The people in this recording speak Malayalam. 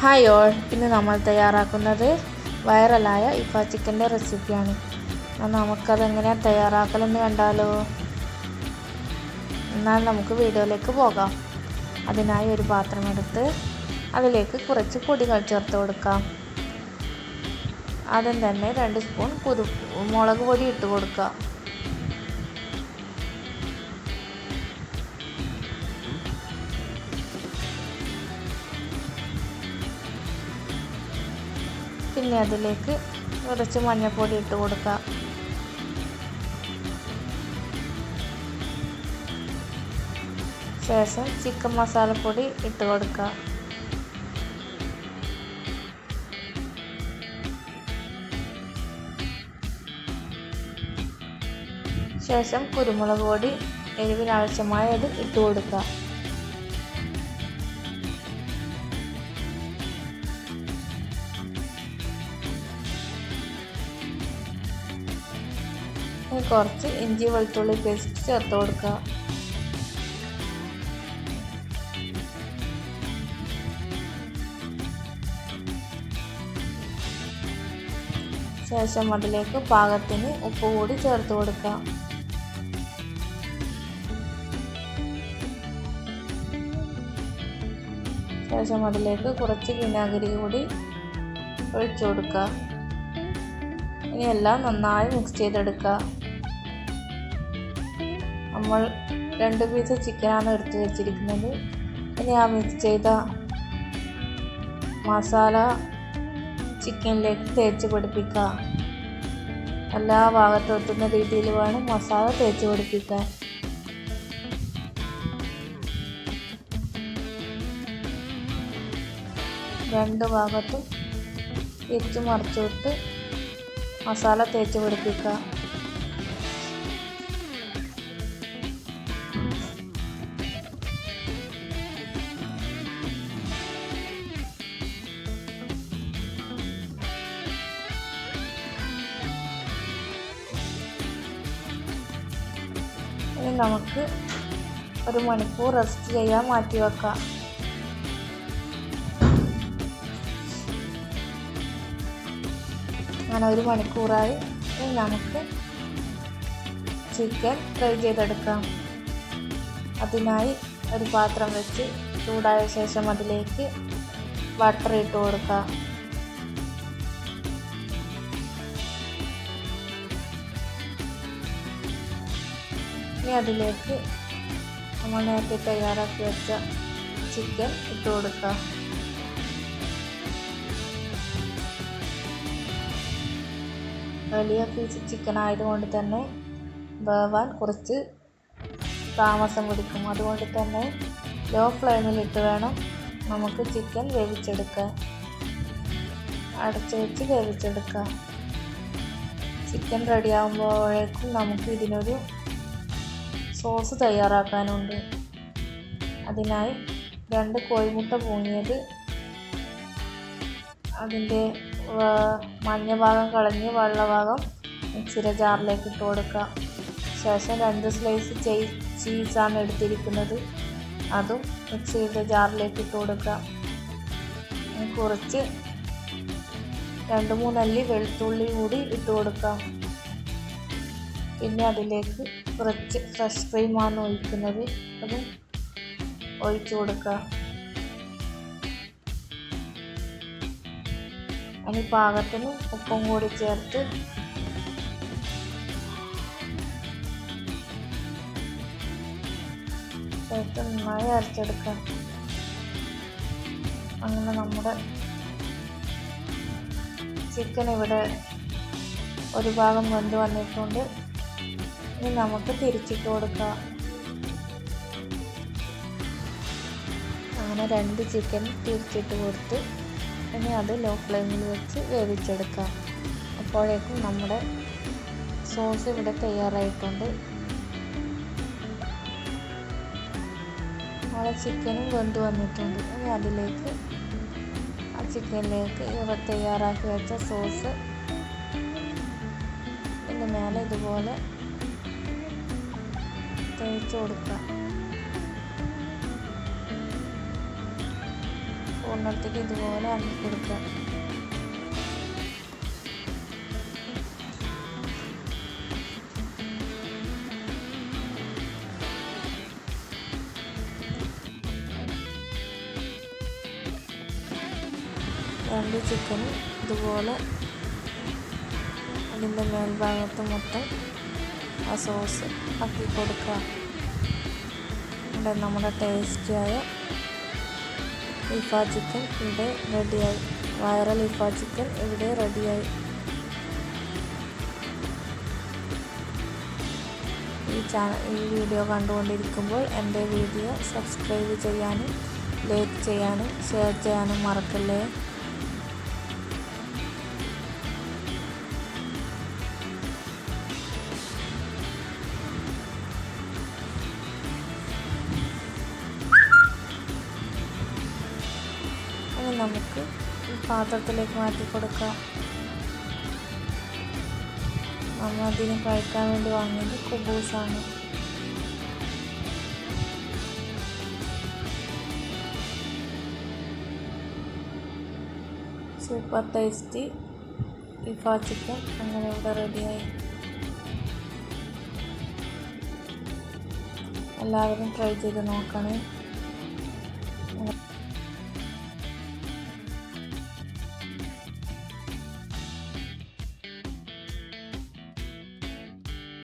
ഹായ് ഓൾ ഇന്ന് നമ്മൾ തയ്യാറാക്കുന്നത് വൈറലായ ഇഫ ചിക്കന്റെ റെസിപ്പിയാണ്. നമുക്കത് നമുക്കതെങ്ങനെയാണ് തയ്യാറാക്കലെന്ന് കണ്ടാലോ? എന്നാൽ നമുക്ക് വീഡിയോയിലേക്ക് പോകാം. അതിനായി ഒരു പാത്രമെടുത്ത് അതിലേക്ക് കുറച്ച് പൊടികൾ ചേർത്ത് കൊടുക്കാം. ആദ്യം തന്നെ രണ്ട് സ്പൂൺ കുരു മുളക് പൊടി ഇട്ട് കൊടുക്കാം. പിന്നെ അതിലേക്ക്? കുറച്ച് മഞ്ഞൾപ്പൊടി ഇട്ട് കൊടുക്കുക ശേഷം ചിക്കൻ മസാലപ്പൊടി ഇട്ട് കൊടുക്കുക ശേഷം കുരുമുളക് പൊടി എരിവിനാവശ്യമായത് ഇട്ട് കൊടുക്കുക കുറച്ച് ഇഞ്ചി വെളുത്തുള്ളി പേസ്റ്റ് ചേർത്ത് കൊടുക്കുക. ശേഷം അതിലേക്ക് പാകത്തിന് ഉപ്പ് കൂടി ചേർത്ത് കൊടുക്കുക. ശേഷം അതിലേക്ക് കുറച്ച് വിനാഗിരി കൂടി ഒഴിച്ചു കൊടുക്കുക. ഇനി എല്ലാം നന്നായി മിക്സ് ചെയ്തെടുക്കുക. നമ്മൾ രണ്ട് പീസ് ചിക്കനാണ് എടുത്ത് വെച്ചിരിക്കുന്നത്. ഇനി ആ മിക്സ് ചെയ്ത മസാല ചിക്കനിലേക്ക് തേച്ച് പിടിപ്പിക്കുക. എല്ലാ ഭാഗത്തും എത്തുന്ന രീതിയിൽ വേണം മസാല തേച്ച് പിടിപ്പിക്കാൻ. രണ്ട് ഭാഗത്തും തിരിച്ചു മറിച്ചിട്ട് മസാല തേച്ച് പിടിപ്പിക്കുക. നമുക്ക് ഒരു മണിക്കൂർ റെസ്റ്റ് ചെയ്യാൻ മാറ്റി വെക്കാം. അങ്ങനെ ഒരു മണിക്കൂറായി നമുക്ക് ചിക്കൻ ഫ്രൈ ചെയ്തെടുക്കാം. അതിനായി ഒരു പാത്രം വെച്ച് ചൂടായ ശേഷം അതിലേക്ക് ബട്ടർ ഇട്ട് കൊടുക്കുക ഇനി അതിലേക്ക് നമ്മൾ നേരത്തെ തയ്യാറാക്കി വെച്ച ചിക്കൻ ഇട്ട് കൊടുക്കാം. വലിയ പീസ് ചിക്കൻ ആയതുകൊണ്ട് തന്നെ വേവാൻ കുറച്ച് താമസം പിടിക്കും അതുകൊണ്ട് തന്നെ ലോ ഫ്ലെയിമിലിട്ട് വേണം നമുക്ക് ചിക്കൻ വേവിച്ചെടുക്കാൻ. അടച്ച് വെച്ച് വേവിച്ചെടുക്കാം. ചിക്കൻ റെഡിയാകുമ്പോഴേക്കും നമുക്ക് ഇതിനൊരു സോസ് തയ്യാറാക്കാനുണ്ട്. അതിനായി രണ്ട് കോഴിമുട്ട പൂങ്ങിയത് അതിന്റെ മഞ്ഞ ഭാഗം കളഞ്ഞ് വെള്ള ഭാഗം മിക്സിയുടെ ജാറിലേക്ക് ഇട്ട് കൊടുക്കുക. ശേഷം രണ്ട് സ്ലൈസ് ചീസാണ് എടുത്തിരിക്കുന്നത്. അതും മിക്സിയുടെ ജാറിലേക്ക് ഇട്ട് കൊടുക്കുക. കുറച്ച് രണ്ട് മൂന്നല്ലി വെളുത്തുള്ളി കൂടി ഇട്ട് കൊടുക്കാം പിന്നെ അതിലേക്ക് കുറച്ച് ഫ്രഷ് ക്രീമാണ് ഒഴിക്കുന്നത്. അത് ഒഴിച്ചു കൊടുക്കുക. ഇനി പാകത്തിന് ഉപ്പും കൂടി ചേർത്ത് ചേർത്ത് നന്നായി അരച്ചെടുക്കാം അങ്ങനെ നമ്മുടെ ചിക്കൻ ഇവിടെ ഒരു ഭാഗം വെന്ത് വന്നിട്ടുണ്ട്. ഇനി നമുക്ക് തിരിച്ചിട്ട് കൊടുക്കാം. അങ്ങനെ രണ്ട് ചിക്കൻ തിരിച്ചിട്ട് കൊടുത്ത് ഇനി അത് ലോ ഫ്ലെയിമിൽ വെച്ച് വേവിച്ചെടുക്കാം. അപ്പോഴേക്കും നമ്മുടെ സോസ് ഇവിടെ തയ്യാറായിട്ടുണ്ട്. നമ്മളെ ചിക്കനും വെന്ത് വന്നിട്ടുണ്ട്. ഇനി അതിലേക്ക് ആ ചിക്കനിലേക്ക് ഇവ തയ്യാറാക്കി വെച്ച സോസ് ഇതിന്റെ മേലെ ഇതുപോലെ തേച്ച് കൊടുക്കുക. പൂർണത്തേക്ക് ഇതുപോലെ ആക്കി കൊടുക്കുക. രണ്ട് ചിക്കനും ഇതുപോലെ അതിന്റെ മേൽഭാഗത്ത് മൊത്തം ആ സോസ് ആക്കി കൊടുക്കുക. ഇവിടെ നമ്മുടെ ടേസ്റ്റിയായ ഇഫാ ചിക്കൻ ഇവിടെ റെഡിയായി വൈറൽ ഇഫാ ചിക്കൻ ഇവിടെ റെഡിയായി ഈ ചാനൽ ഈ വീഡിയോ കണ്ടുകൊണ്ടിരിക്കുമ്പോൾ എന്റെ വീഡിയോ സബ്സ്ക്രൈബ് ചെയ്യാനും ലൈക്ക് ചെയ്യാനും ഷെയർ ചെയ്യാനും മറക്കല്ലേ? നമുക്ക് ഈ പാത്രത്തിലേക്ക് മാറ്റി കൊടുക്കാം. നമ്മൾ അതിന് കഴിക്കാൻ വേണ്ടി വാങ്ങിയത് കുബൂസാണ്. സൂപ്പർ ടേസ്റ്റി ഈ ചിക്കൻ അങ്ങനെ ഇവിടെ റെഡിയായി എല്ലാവരും ട്രൈ ചെയ്ത് നോക്കണേ.